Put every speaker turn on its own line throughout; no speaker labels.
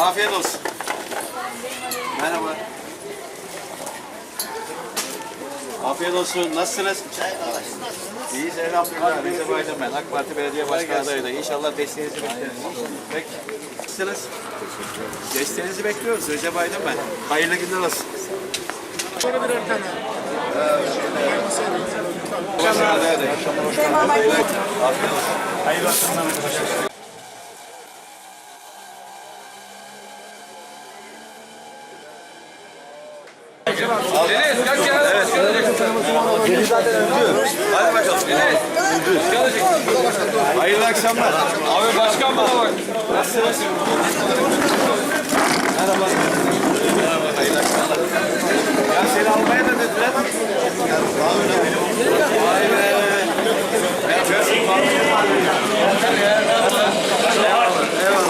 Afiyet olsun. Merhaba. Afiyet olsun. Nasılsınız? İyiyiz elhamdülillah. Recep Aydın ben. AK Parti Belediye Başkanı adayı da. İnşallah desteğinizi bekleriz. Peki. Nasılsınız? Desteğinizi bekliyoruz. Recep Aydın ben. Hayırlı günler olsun.
Sonra birer tane.
Başkanı adayı da. Afiyet olsun. Hayırlı akşamlar arkadaşlar. Hadi bakalım. Hayırlı akşamlar. Abi başkan bana bak. Nasılsınız? Merhaba. Merhaba, hayırlı akşamlar. Ya seni almaya da dediler. Vay be. Yapıyorsun? Eyvallah.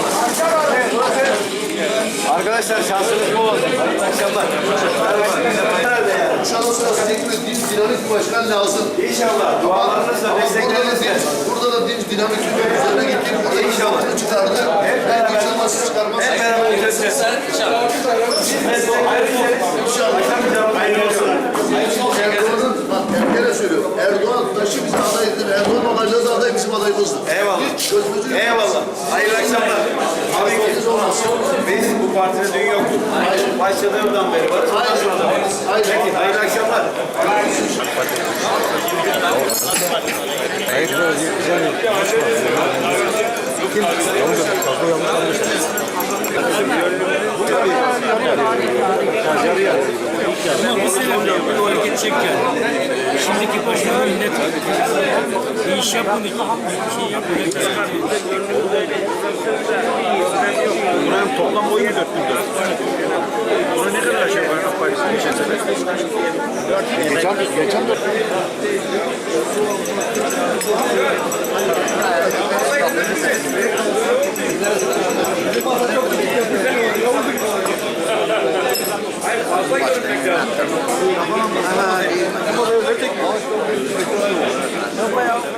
Arkadaşlar şansınız bol olsun. Hayırlı akşamlar.
Özellikle din dinamik başkan lazım.
İnşallah dualarınızla,
Burada da,
desteklerinizle.
burada da din dinamik bir üzerine gittik. Burada
İnşallah.
inşallah çıkardı.
Hep beraber-
inşallah çıkarmaz.
Hep beraber gideceğiz.
Erdoğan'ın, bak ben gene söylüyorum. Erdoğan taşı bize aday edilir. Erdoğan da aday bizim adayımızdır.
Eyvallah.
Hiç gözümüzü yok.
Eyvallah. Hayırlı akşamlar. Tabii ki.
Biz.
Biz bu partide dün yoktuk. Başladığımdan beri varız. Ondan sonra da varız.
Hayır.
Peki, hayırlı akşamlar.
Ama bu sene bir hareket çekiyor. Şimdiki başkan millet bir iş yapın, bir
geçen Geçen,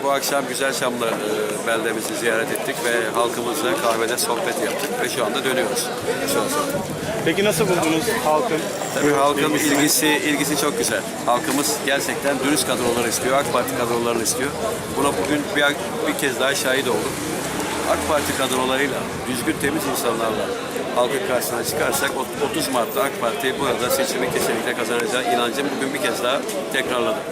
Bu akşam Güzel Şamlı e, beldemizi ziyaret ettik ve halkımızla kahvede sohbet yaptık ve şu anda dönüyoruz. Şu an sonra.
Peki nasıl buldunuz halkın?
Tabii halkın ilgisi ilgisi çok güzel. Halkımız gerçekten dürüst kadrolar istiyor, AK Parti kadrolarını istiyor. Buna bugün bir, bir kez daha şahit olduk. AK Parti kadrolarıyla, düzgün temiz insanlarla halkın karşısına çıkarsak o- 30 Mart'ta AK Parti burada seçimi kesinlikle kazanacağı inancım bugün bir kez daha tekrarladım.